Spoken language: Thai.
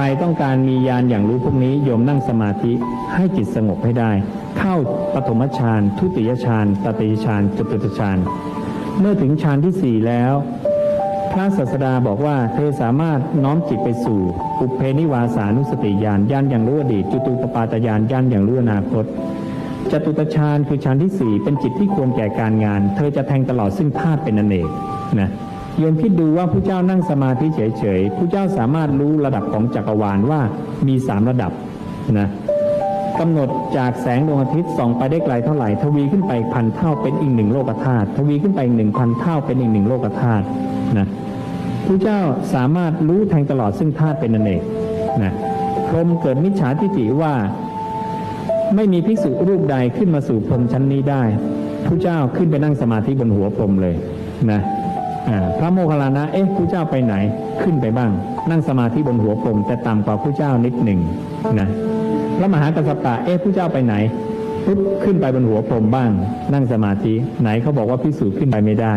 รต้องการมียานอย่างรู้พวกนี้โยมนั่งสมาธิให้จิตสงบให้ได้ เข้าปฐมฌานทุติยฌานตติยฌานจตุตฌานเมื่อถึงฌานที่สี่แล้ว พระศาสดาบอกว่าเธอสามารถน้อมจิตไปสู่ อุเพนิวาสานุสติญาณญาณอย่างรู้อดีตจุตูปปาตญาณญาณอย่างรู้อนาคตจตุตฌานคือฌานที่สี่เป็นจิตที่ควรแก่การงาน เธอจะแทงตลอดซึ่งธาตุเป็นอเนกนะ โยมคิดดูว่าผู้เจ้านั่งสมาธิเฉยๆผู้เจ้าสามารถรู้ระดับของจักรวาลว่ามีสามระดับนะกำหนดจากแสงดวงอาทิตย์ส่องไปได้ไกลเท่าไหร่ ทวีขึ้นไปพันเท่าเป็นอีกหนึ่งโลกธาตุทวีขึ้นไปอีกหนึ่งพันเท่าเป็นอีกหนึ่งโลกธาตุนะผู้เจ้าสามารถรู้แทงตลอดซึ่งธาตุเป็นอเนกนะพรมเกิดมิจฉาทิฏฐิว่า ไม่มีภิกษุรูปใดขึ้นมาสู่พรมชั้นนี้ได้ผู้เจ้าขึ้นไปนั่งสมาธิบนหัวพรมเลยนะ พระโมคคัลลานะ เอ๊ะผู้เจ้าไปไหนขึ้นไปบ้าง นั่งสมาธิบนหัวพรมแต่ต่ำกว่าผู้เจ้านิดหนึ่งนะพระมหากัสสปะเอ๊ะผู้เจ้าไปไหนปุ๊บขึ้นไปบนหัวพรมบ้าง นั่งสมาธิไหนเขาบอกว่าพิสูจน์ขึ้นไปไม่ได้